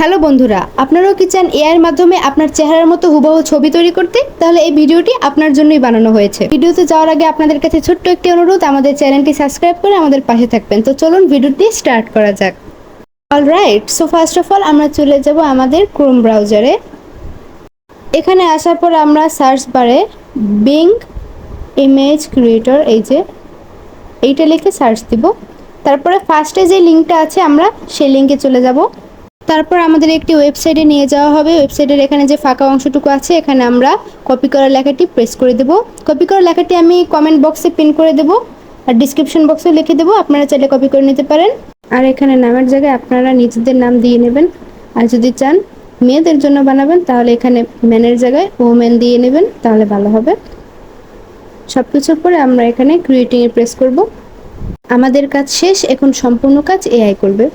Hello বন্ধুরা, আপনারাও কি চান এআইয়ের মাধ্যমে আপনার চেহারার মতো হুবহু ছবি তৈরি করতে? তাহলে এই ভিডিওটি আপনার জন্যই বানানো হয়েছে। ভিডিওতে যাওয়ার আগে আপনাদের কাছে ছোট্ট একটি অনুরোধ, আমাদের চ্যানেলটি সাবস্ক্রাইব করে আমাদের পাশে থাকবেন। তো চলুন ভিডিওটি স্টার্ট করা যাক। All right so first of all আমরা চলে যাব আমাদের ক্রোম ব্রাউজারে এখানে আসার পর আমরা সার্চ বারে বিং ইমেজ ক্রিয়েটর এই যে এইটা লিখে সার্চ দিব। তারপরে ফার্স্টে যে লিঙ্কটা আছে, আমরা সেই লিঙ্কে চলে যাব। তারপর আমাদের একটি ওয়েবসাইটে নিয়ে যাওয়া হবে। ওয়েবসাইটের এখানে যে ফাঁকা অংশটুকু আছে, এখানে আমরা কপি করা লেখাটি প্রেস করে দেব। কপি করা লেখাটি আমি কমেন্ট বক্সে পিন করে দেব আর ডিসক্রিপশন বক্সেও লিখে দেবো। আপনারা চাইলে কপি করে নিতে পারেন। আর এখানে নামের জায়গায় আপনারা নিজেদের নাম দিয়ে নেবেন। আর যদি চান মেয়েদের জন্য বানাবেন, তাহলে এখানে ম্যানের জায়গায় ওমেন দিয়ে নেবেন, তাহলে ভালো হবে। সব কিছুর পরে আমরা এখানে ক্রিয়েটিংয়ে প্রেস করব। আমাদের কাজ শেষ, এখন সম্পূর্ণ কাজ এআই করবে।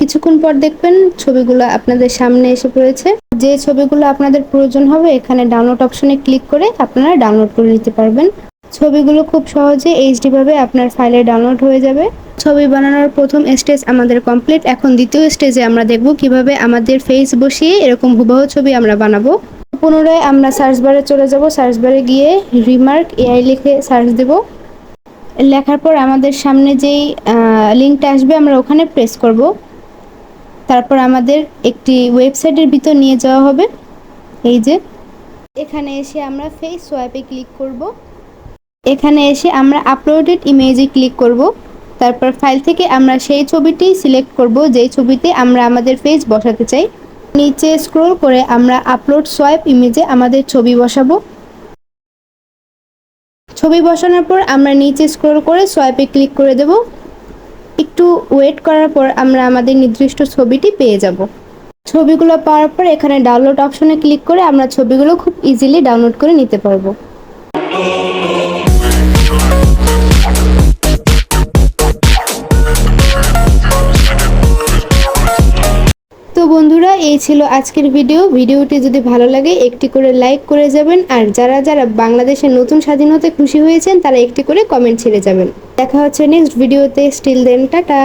কিছুক্ষণ পর দেখবেন ছবিগুলো আপনাদের সামনে এসে পড়েছে। যে ছবিগুলো আপনাদের প্রয়োজন হবে, এখানে ডাউনলোড অপশনে ক্লিক করে আপনারা ডাউনলোড করে নিতে পারবেন। ছবিগুলো খুব সহজে এইচডি ভাবে আপনার ফাইলে ডাউনলোড হয়ে যাবে। ছবি বানানোর প্রথম স্টেজ আমাদের কমপ্লিট এখন দ্বিতীয় স্টেজে আমরা দেখব কীভাবে আমাদের ফেস বসিয়ে এরকম হুবহু ছবি আমরা বানাবো। পুনরায় আমরা সার্চ বারে চলে যাব। সার্চ বারে গিয়ে রিমার্ক এআই লিখে সার্চ দেব। লেখার পর আমাদের সামনে যেই লিঙ্কটা আসবে আমরা ওখানে প্রেস করব। তারপর আমাদের একটি ওয়েবসাইটের ভিতর নিয়ে যাওয়া হবে। এই যে, এখানে এসে আমরা ফেস সোয়াইপে ক্লিক করব। এখানে এসে আমরা আপলোডেড ইমেজে ক্লিক করব। তারপর ফাইল থেকে আমরা সেই ছবিটি সিলেক্ট করব, যেই ছবিতে আমরা আমাদের ফেস বসাতে চাই। নিচে স্ক্রল করে আমরা আপলোড সোয়াইপ ইমেজে আমাদের ছবি বসাবো। ছবি বসানোর পর আমরা নিচে স্ক্রল করে সোয়াইপে ক্লিক করে দেব। একটু ওয়েট করার পর আমরা আমাদের নির্দিষ্ট ছবিটি পেয়ে যাব। ছবিগুলো পাওয়ার পর এখানে ডাউনলোড অপশনে ক্লিক করে আমরা ছবিগুলো খুব ইজিলি ডাউনলোড করে নিতে পারব। বন্ধুরা, এই ছিল আজকের ভিডিও ভিডিওটি যদি ভালো লাগে, একটি করে লাইক করে যাবেন। আর যারা যারা বাংলাদেশের নতুন স্বাধীনতায় খুশি হয়েছেন, তারা একটি করে কমেন্ট ছেড়ে যাবেন। দেখা হচ্ছে নেক্সট ভিডিওতে স্টিল দেন টাটা।